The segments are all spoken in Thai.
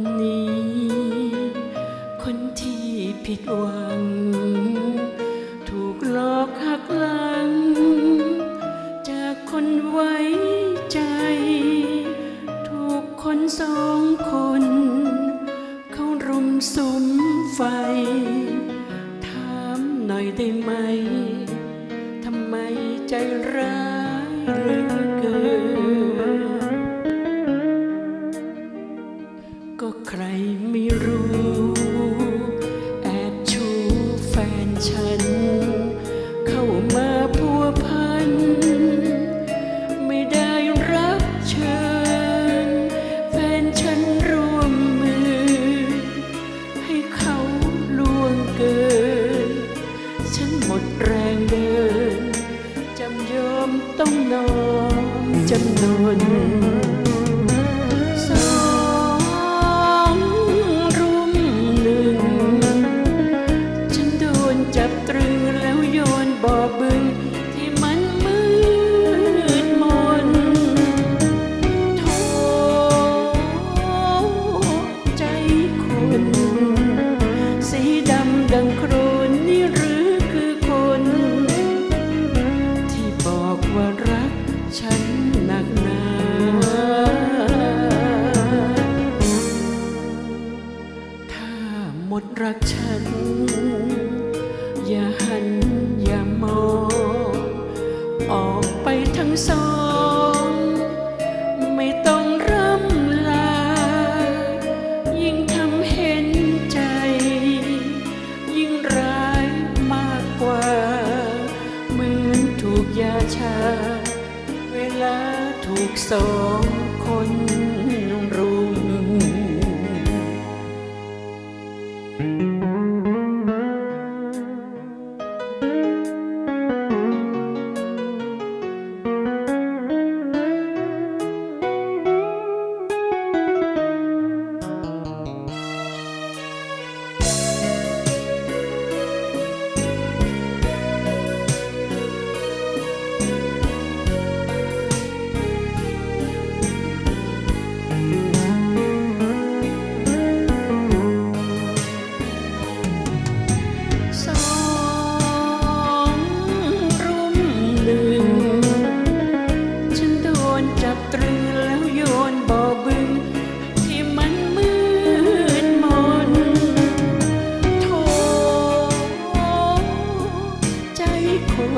นนี้ คนที่ผิดหวัง ถูกหลอกหักหลัง จากคนไว้ใจ ถูกคนสองคน เขารุมสุมไฟ ถามหน่อยได้ไหม ทำไมใจร้ายเหลือเกิน ก็ใครไม่รู้ แอบชูแฟนฉัน เข้ามาพัวพัน ไม่ได้รับเชิญ แฟนฉันร่วมมือ ให้เขาล่วงเกิน ฉันหมดแรงเดิน จำยอมต้องนอนจำนน จับตรึงแล้วโยนบ่อบึงที่มันมืดมนโทใจคนสีดำดังโครนนี่หรือคือคน ที่บอกว่ารักฉันหนักหนาถ้าหมดรักฉัน อย่าหันอย่ามองออกไปทั้งสอง ไม่ต้องร่ำลา ยิ่งทำเห็นใจ ยิ่งร้ายมากกว่า เหมือนถูกยาชา เวลาถูกสอง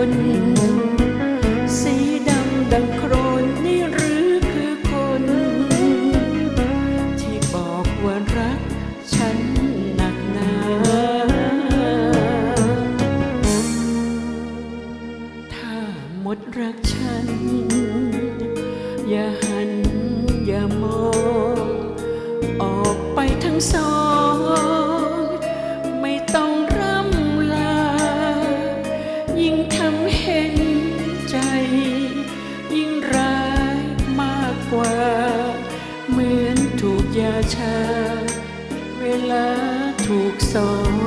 น สีดำดังโครนนี่หรือคือคน ที่บอกว่ารักฉันหนักหนา ถ้าหมดรักฉัน อย่าหันอย่ามอง ออกไปทั้งสอง อย่าชาเวลาถูกสอง